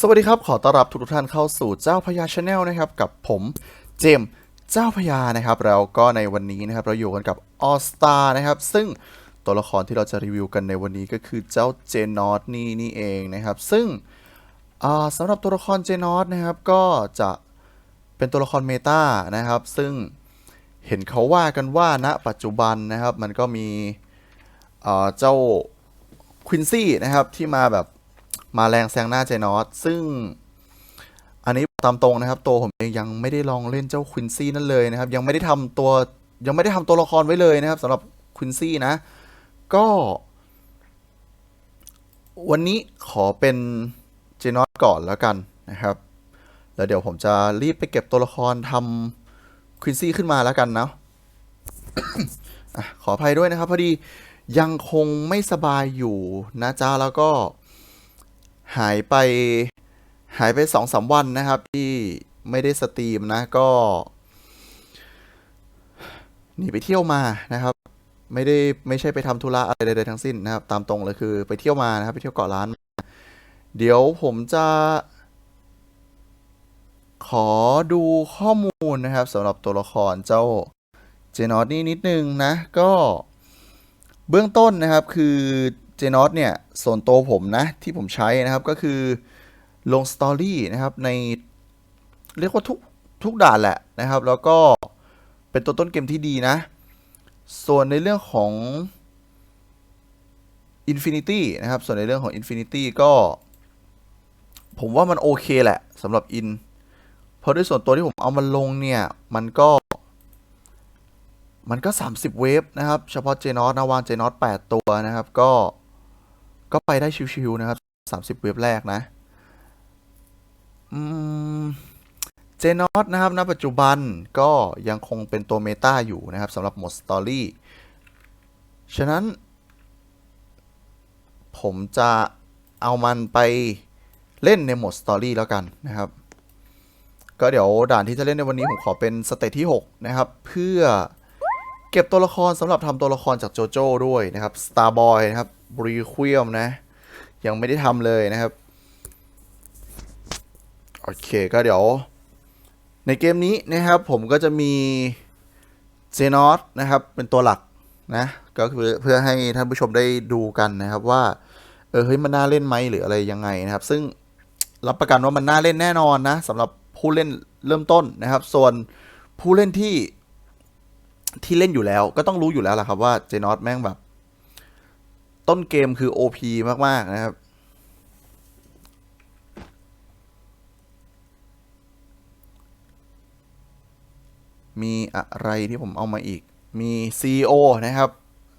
สวัสดีครับ ขอต้อนรับทุกท่านเข้าสู่เจ้าพญาชาแนลนะครับ กับผมเจมเจ้าพญานะครับ แล้วก็ในวันนี้นะครับ เราอยู่กันกับออสตานะครับ ซึ่งตัวละครที่เราจะรีวิวกันในวันนี้ก็คือเจ้าเจนอตนี่นี่เองนะครับ ซึ่งสำหรับตัวละครเจนอตนะครับ ก็จะเป็นตัวละครเมตานะครับ ซึ่งเห็นเขาว่ากันว่าณปัจจุบันนะครับ มันก็มีเจ้าควินซี่นะครับที่มาแบบ มาแรงแซงหน้าเจนอสซึ่งอันนี้ตามตรงนะครับ ตัวผมเองยังไม่ได้ลองเล่นเจ้าควินซี่นั่นเลยนะครับ ยังไม่ได้ทำตัวยังไม่ได้ทำตัวละครไว้เลยนะครับสำหรับควินซี่นะ ก็ วันนี้ขอเป็นเจนอสก่อนแล้วกันนะครับ แล้วเดี๋ยวผมจะรีบไปเก็บตัวละครทำควินซี่ขึ้นมาแล้วกันเนาะอะขออภัยด้วยนะครับ พอดียังคงไม่สบายอยู่นะจ๊ะแล้วก็ หายไปหายไปสองสามวันนะครับ ที่ไม่ได้สตรีมนะก็หนีไปเที่ยวมานะครับ ไม่ได้ไม่ใช่ไปทำธุระอะไรใดๆทั้งสิ้นนะครับ ตามตรงเลยคือไปเที่ยวมานะครับ ไปเที่ยวเกาะล้านมาเดี๋ยวผมจะ ขอดูข้อมูลนะครับสำหรับตัวละครเจ้าเจนอตนี่นิดนึงนะ ก็เบื้องต้นนะครับคือ เจนอตเนี่ยส่วนตัวผมนะ ที่ผมใช้นะครับก็คือลงสตอรี่นะครับในเรียกว่าทุกทุกด่านแหละนะครับ แล้วก็เป็นตัวต้นเกมที่ดีนะ ส่วนในเรื่องของ Infinity นะครับ ส่วนในเรื่องของ Infinity ก็ ผมว่ามันโอเคแหละสำหรับ In เพราะด้วยส่วนตัวที่ผมเอามันลงเนี่ย มันก็ มันก็ 30 เวฟนะครับ เฉพาะเจนอตนะวางเจนอต8ตัวนะครับ ก็ ก็ไปได้ชิวๆนะครับ 30 เวฟแรกนะอืมเจนอตนะครับณปัจจุบันก็ยังคงเป็นตัวเมตาอยู่นะครับสำหรับโหมดสตอรี่ฉะนั้น ผมจะเอามันไปเล่นในโหมดสตอรี่แล้วกันนะครับ ก็เดี๋ยวด่านที่จะเล่นในวันนี้ผมขอเป็นสเตจที่ 6 นะครับ เพื่อเก็บตัวละครสำหรับทำตัวละครจากโจโจ้ด้วยนะครับ Starboy นะครับ บรีควีมนะ ยังไม่ได้ทำเลยนะครับ โอเคก็เดี๋ยว ในเกมนี้นะครับผมก็จะมีเจนอสนะครับ เป็นตัวหลักนะ ก็คือเพื่อให้ท่านผู้ชมได้ดูกันนะครับว่า เออเฮ้ยมันน่าเล่นไหมหรืออะไรยังไงนะครับ ซึ่งรับประกันว่ามันน่าเล่นแน่นอนนะสำหรับผู้เล่นเริ่มต้นนะครับ ส่วนผู้เล่นที่ที่เล่นอยู่แล้วก็ต้องรู้อยู่แล้วแหละครับว่าเจนอสแม่งแบบ ต้นเกมคือ OP มาก ๆ นะครับ มีอะไรที่ผมเอามาอีก มี CEO นะครับ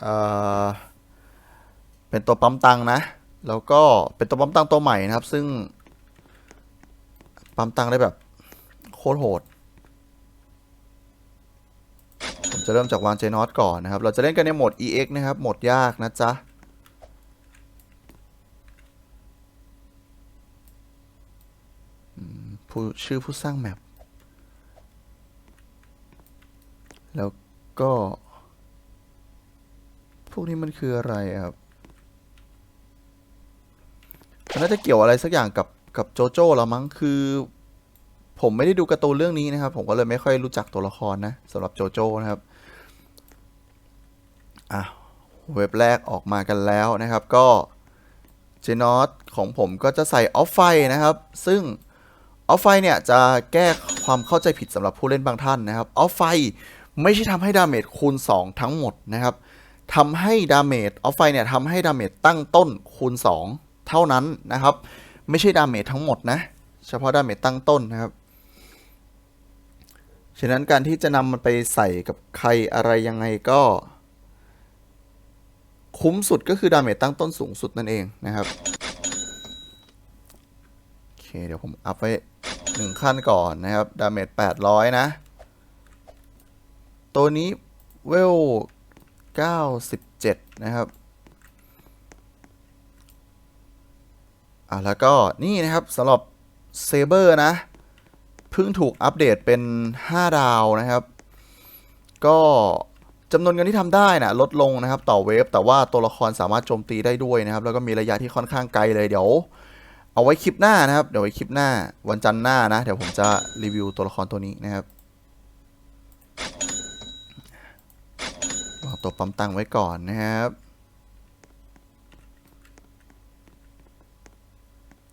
เเป็นตัวปั๊มตังนะ แล้วก็เป็นตัวปั๊มตังตัวใหม่นะครับ ซึ่ง ปั๊มตังได้แบบ โคตรโหด ผมจะเริ่มจากวางเจนอตก่อนนะครับ เราจะเล่นกันในโหมด EX นะครับ โหมดยากนะจ๊ะ อืม ผู้ชื่อผู้สร้างแมปแล้วก็ พวกนี้มันคืออะไรครับมันน่าจะเกี่ยวอะไรสักอย่างกับกับโจโจ้ละมั้งคือ ผมไม่ได้ดูการ์ตูนเรื่องนี้นะครับ ผมก็เลยไม่ค่อยรู้จักตัวละครนะสำหรับโจโจ้นะครับอะเว็บแรกออกมากันแล้วนะครับ ก็เจนอตของผมก็จะใส่ออฟไฟนะครับ ซึ่ง ออฟไฟเนี่ยจะแก้ความเข้าใจผิดสำหรับผู้เล่นบางท่านนะครับออฟไฟไม่ใช่ทำให้ดาเมจคูณ 2 ทั้งหมดนะครับทำให้ดาเมจออฟไฟเนี่ยทำให้ดาเมจตั้งต้นคูณ 2 เท่านั้นนะครับ ไม่ใช่ดาเมจทั้งหมดนะ เฉพาะดาเมจตั้งต้นนะครับฉะนั้นการที่จะนำมันไปใส่กับใครอะไรยังไงก็ คุ้มสุดก็คือดาเมจตั้งต้นสูงสุดนั่นเองนะครับ โอเค เดี๋ยวผมอัพไว้ หนึ่งขั้นก่อนนะครับดาเมจ800 นะ ตัวนี้เวล 97 นะครับอะแล้วก็นี่นะครับสำหรับเซเบอร์นะ เพิ่งถูกอัปเดตเป็น 5 ดาวนะครับ ก็จำนวนเงินที่ทำได้นะลดลงนะครับต่อเวฟ แต่ว่าตัวละครสามารถโจมตีได้ด้วยนะครับ แล้วก็มีระยะที่ค่อนข้างไกลเลยเดี๋ยว เอาไว้คลิปหน้านะครับ เดี๋ยวไว้คลิปหน้าวันจันทร์หน้านะ เดี๋ยวผมจะรีวิวตัวละครตัวนี้นะครับวางตัวปั๊มตังไว้ก่อนนะครับ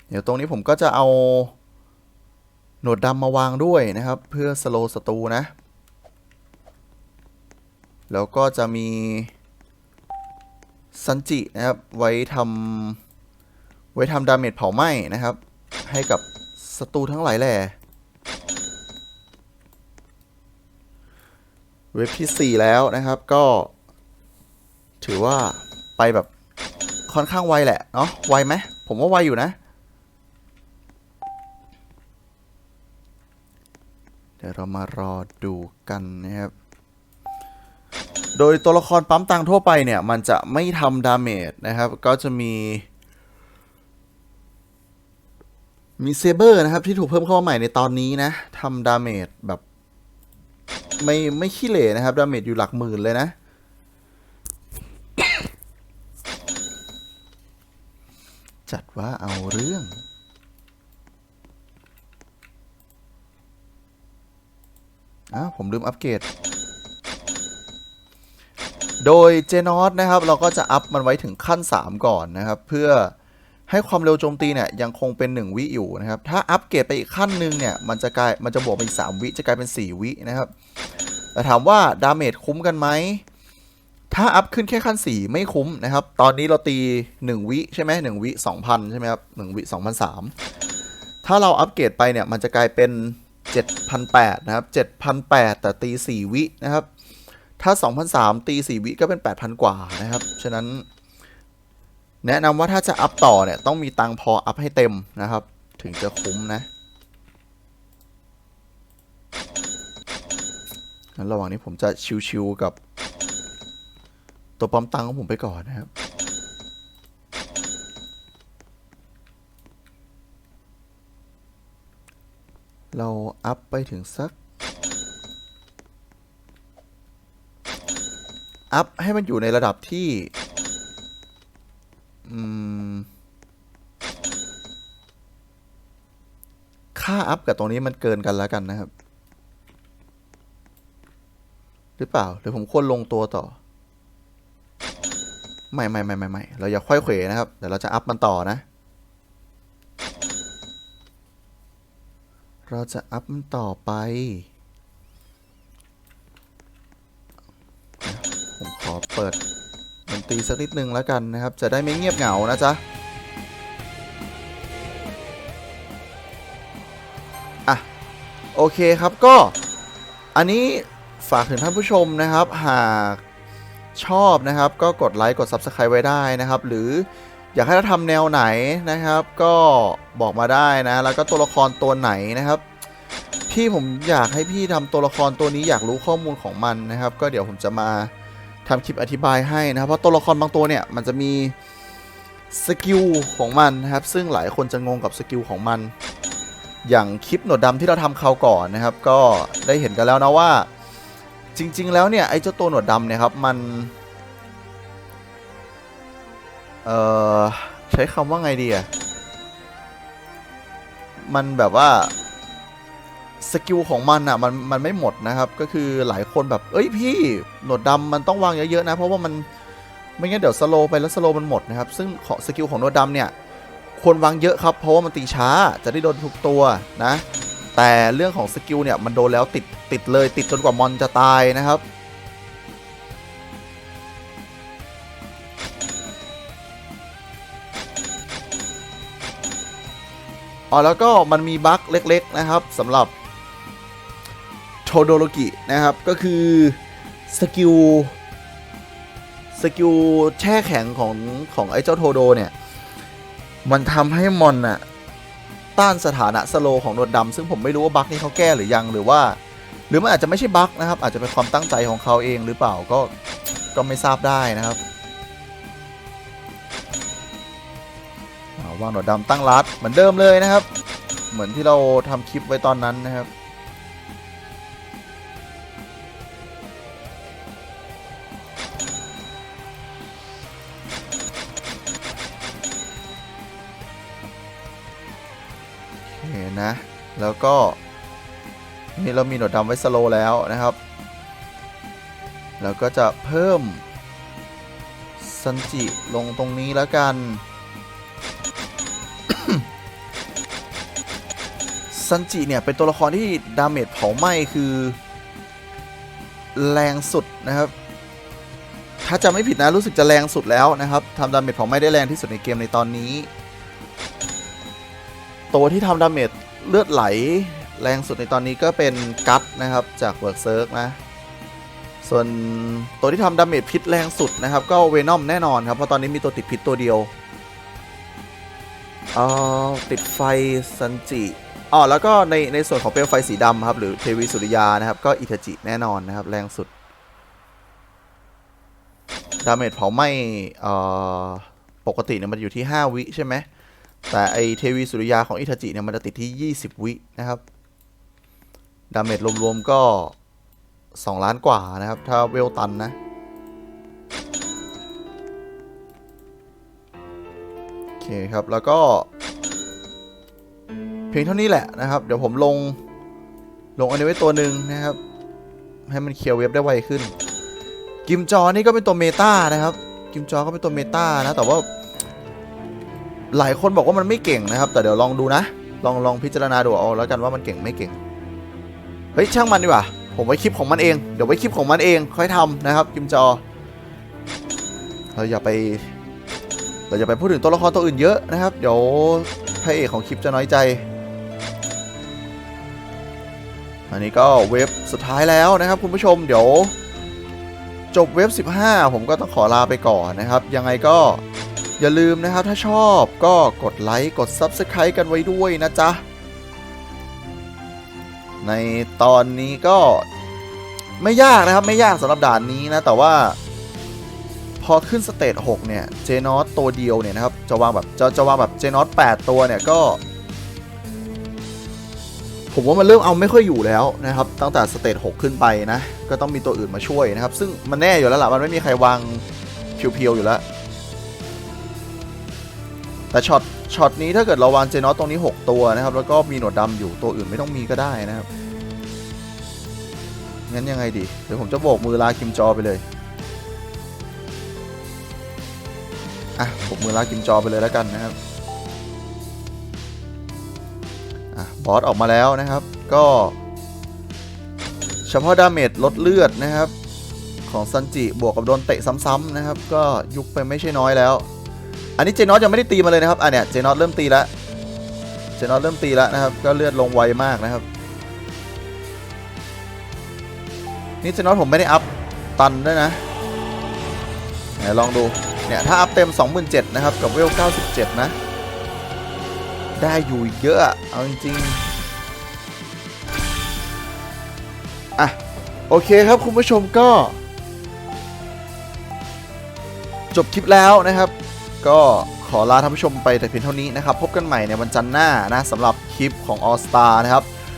เดี๋ยวตรงนี้ผมก็จะเอาหนวดดำมาวางด้วยนะครับ เพื่อสโลสตูนะ แล้วก็จะมีซันจินะครับ ไว้ทำ ไว้ทำดาเมจเผาไหม้นะครับ ให้กับศัตรูทั้งหลายแหล่เว็บที่ 4 แล้วนะครับก็ ถือว่าไปแบบค่อนข้างไวแหละเนาะไวไหมผมว่าไวอยู่นะ เดี๋ยวเรามารอดูกันนะครับ โดยตัวละครปั๊มตังทั่วไปเนี่ย มันจะไม่ทำดาเมจนะครับ ก็จะมี มีเซเบอร์นะครับ ที่ถูกเพิ่มเข้ามาใหม่ในตอนนี้นะทำดาเมจแบบไม่ไม่ขี้เหร่นะครับ ดาเมจอยู่หลักหมื่นเลยนะ จัดว่าเอาเรื่องอ้าวผมลืมอัปเกรด โดยเจนอสนะครับ เราก็จะอัพมันไว้ถึงขั้น 3 ก่อนนะครับ เพื่อ ให้ความเร็วโจมตีเนี่ยยังคงเป็น 1 วิอยู่นะครับ ถ้าอัปเกรดไปอีกขั้นหนึ่งเนี่ยมันจะกลายมันจะบวกไปอีก 3 วิจะกลายเป็น 4 วินะครับ แต่ถามว่าดาเมจคุ้มกันไหม ถ้าอัพขึ้นแค่ขั้น 4 ไม่คุ้มนะครับ ตอนนี้เราตี 1 วิใช่ไหม1วิ2,000 ใช่ไหมครับ1วิ2,003ถ้าเราอัปเกรดไปเนี่ยมันจะกลายเป็น 7,800นะครับ7,800 แต่ตี 4 วินะครับ ถ้า 2,003ตี 4 วิก็เป็น 8,000 กว่านะครับ ฉะนั้น แนะนำว่าถ้าจะอัพต่อเนี่ย ต้องมีตังพออัพให้เต็มนะครับ ถึงจะคุ้มนะงั้นระหว่างนี้ผมจะชิวๆกับ ตัวปั๊มตังของผมไปก่อนนะครับเราอัพไปถึงสัก อัพให้มันอยู่ในระดับที่ อืม ค่า อัพกับตรงนี้มันเกินกันแล้วกันนะครับ หรือเปล่า หรือผมควรลงตัวต่อ ไม่ไม่ไม่ไม่ไม่เราอย่าค่อยเขวนะครับ เดี๋ยวเราจะอัพมันต่อนะ เราจะอัพมันต่อไป ผมขอเปิดดนตรีสักนิดนึงแล้วกันนะครับ จะได้ไม่เงียบเหงานะจ๊ะอะ โอเคครับก็อันนี้ฝากถึงท่านผู้ชมนะครับ หากชอบนะครับ ก็กดไลค์กด Subscribe ไว้ได้นะครับ หรืออยากให้เราทำแนวไหนนะครับ ก็บอกมาได้นะ แล้วก็ตัวละครตัวไหนนะครับพี่ผมอยากให้พี่ทำตัวละครตัวนี้อยากรู้ข้อมูลของมันนะครับ ก็เดี๋ยวผมจะมาทำคลิปอธิบายให้นะครับ เพราะตัวละครบางตัวเนี่ยมันจะมีสกิลของมันนะครับ ซึ่งหลายคนจะงงกับสกิลของมัน อย่างคลิปหนวดดำที่เราทำคราวก่อนนะครับ ก็ได้เห็นกันแล้วนะว่า จริง ๆ แล้วเนี่ยไอ้เจ้าตัวหนวดดำเนี่ยครับมันเอ่อใช้คำว่าไงดีอะมันแบบว่าสกิลของมันอะมันมันไม่หมดนะครับ ก็คือหลายคนแบบ เอ้ยพี่หนวดดำมันต้องวางเยอะๆนะ เพราะว่ามันไม่งั้นเดี๋ยวสโลไปแล้วสโลมันหมดนะครับ ซึ่งของสกิลของหนวดดำเนี่ย ควรวางเยอะครับ เพราะว่ามันตีช้าจะได้โดนทุกตัวนะ แต่เรื่องของสกิลเนี่ยมันโดนแล้วติดติดเลยติดจนกว่ามอนจะตายนะครับอ๋อแล้วก็มันมีบั๊กเล็ก ๆ นะครับสำหรับโทโดโรกินะครับก็คือสกิลสกิลแช่แข็งของของไอ้เจ้าโทโดเนี่ย มันทำให้มอนน่ะต้านสถานะสโลของนวดดำซึ่งผมไม่รู้ว่าบั๊กนี้เขาแก้หรือยังหรือว่า หรือมันอาจจะไม่ใช่บั๊กนะครับ อาจจะเป็นความตั้งใจของเขาเองหรือเปล่าก็ก็ไม่ทราบได้นะครับอ่าวางโดดดำตั้งรัดเหมือนเดิมเลยนะครับ เหมือนที่เราทำคลิปไว้ตอนนั้นนะครับ นะ แล้วก็นี่เรามีหนวดดำไว้สโลแล้วนะครับแล้วก็จะเพิ่มซันจิลงตรงนี้แล้วกันซันจิเนี่ย เป็นตัวละครที่ดาเมจเผาไหม้คือ แรงสุดนะครับ ถ้าจะไม่ผิดนะรู้สึกจะแรงสุดแล้วนะครับทำดาเมจเผาไหม้ได้แรงที่สุดในเกมในตอนนี้ ตัวที่ทำดาเมจ เลือดไหลแรงสุดในตอนนี้ก็เป็นกัตนะครับจากเวิร์กเซิร์กนะ ส่วนตัวที่ทำดาเมจพิษแรงสุดนะครับ ก็เวนอมแน่นอนครับ เพราะตอนนี้มีตัวติดพิษตัวเดียวเอ่อติดไฟซันจิอ๋อแล้วก็ในในส่วนของเปลวไฟสีดำครับ หรือเทวีสุริยานะครับ ก็อิทาจิแน่นอนนะครับ แรงสุดดาเมจเผาไหม้เอ่อปกติเนี่ยมันอยู่ที่ 5 วิใช่ไหม แต่ไอเทวีสุริยาของอิทาจิเนี่ยมันจะติดที่ 20 วินะครับ ดาเมจรวมๆก็ 2 ล้านกว่านะครับ ถ้าเวลตันนะ โอเคครับ แล้วก็ เพียงเท่านี้แหละนะครับ เดี๋ยวผมลง ลงอันนี้ไว้ตัวหนึ่งนะครับ ให้มันเคลียร์เว็บได้ไวขึ้น กิมจอนี่ก็เป็นตัวเมตานะครับ กิมจอก็เป็นตัวเมตานะ แต่ว่า หลายคนบอกว่ามันไม่เก่งนะครับ แต่เดี๋ยวลองดูนะ ลองลองพิจารณาดูเอาแล้วกันว่ามันเก่งไม่เก่ง เฮ้ยช่างมันดีกว่า ผมไว้คลิปของมันเอง เดี๋ยวไว้คลิปของมันเองค่อยทำนะครับกิมจอ เราอย่าไป เราอย่าไปพูดถึงตัวละครตัวอื่นเยอะนะครับ เดี๋ยวพระเอกของคลิปจะน้อยใจ อันนี้ก็เว็บสุดท้ายแล้วนะครับ คุณผู้ชม เดี๋ยว จบเว็บ 15 ผมก็ต้องขอลาไปก่อนนะครับ ยังไงก็ อย่าลืมนะครับถ้าชอบก็กดไลค์กด Subscribe กันไว้ด้วยนะจ๊ะ ในตอนนี้ก็ไม่ยากนะครับไม่ยากสำหรับด่านนี้นะ แต่ว่าพอขึ้นสเตจ6เนี่ยเจนอตตัวเดียวเนี่ยนะครับจะวางแบบจะจะวางแบบเจนอต8ตัวเนี่ยก็ผมว่ามันเริ่มเอาไม่ค่อยอยู่แล้วนะครับ ตั้งแต่สเตจ6ขึ้นไปนะ ก็ต้องมีตัวอื่นมาช่วยนะครับ ซึ่งมันแน่อยู่แล้วล่ะมันไม่มีใครวางเพียวๆอยู่แล้ว แต่ช็อตช็อตนี้ถ้าเกิดเราวางเจนอตตรงนี้ 6 ตัวนะครับ แล้วก็มีหนวดดำอยู่ตัวอื่นไม่ต้องมีก็ได้นะครับ งั้นยังไงดี เดี๋ยวผมจะโบกมือลากิมจอไปเลย อะโบกมือลากิมจอไปเลยแล้วกันนะครับ อะบอสออกมาแล้วนะครับ ก็เฉพาะดาเมจลดเลือดนะครับ ของซันจิบวกกับโดนเตะซ้ำๆนะครับ ก็ยุบไปไม่ใช่น้อยแล้ว อันนี้เจนอตยังไม่ได้ตีมาเลยนะครับอะเนี่ยเจนอตเริ่มตีแล้วเจนอตเริ่มตีแล้วนะครับ ก็เลือดลงไวมากนะครับ นี่เจนอตผมไม่ได้อัพตันด้วยนะไหนลองดูเนี่ยถ้าอัพเต็ม 27,000นะครับกับเวล 97 นะ ได้อยู่เยอะอะเอาจริงๆอะโอเคครับคุณผู้ชมก็ จบคลิปแล้วนะครับ ก็ขอลาท่านผู้ชมไปแต่เพียงเท่านี้นะครับ พบกันใหม่ในวันจันทร์หน้านะสำหรับคลิปของ All Star นะครับ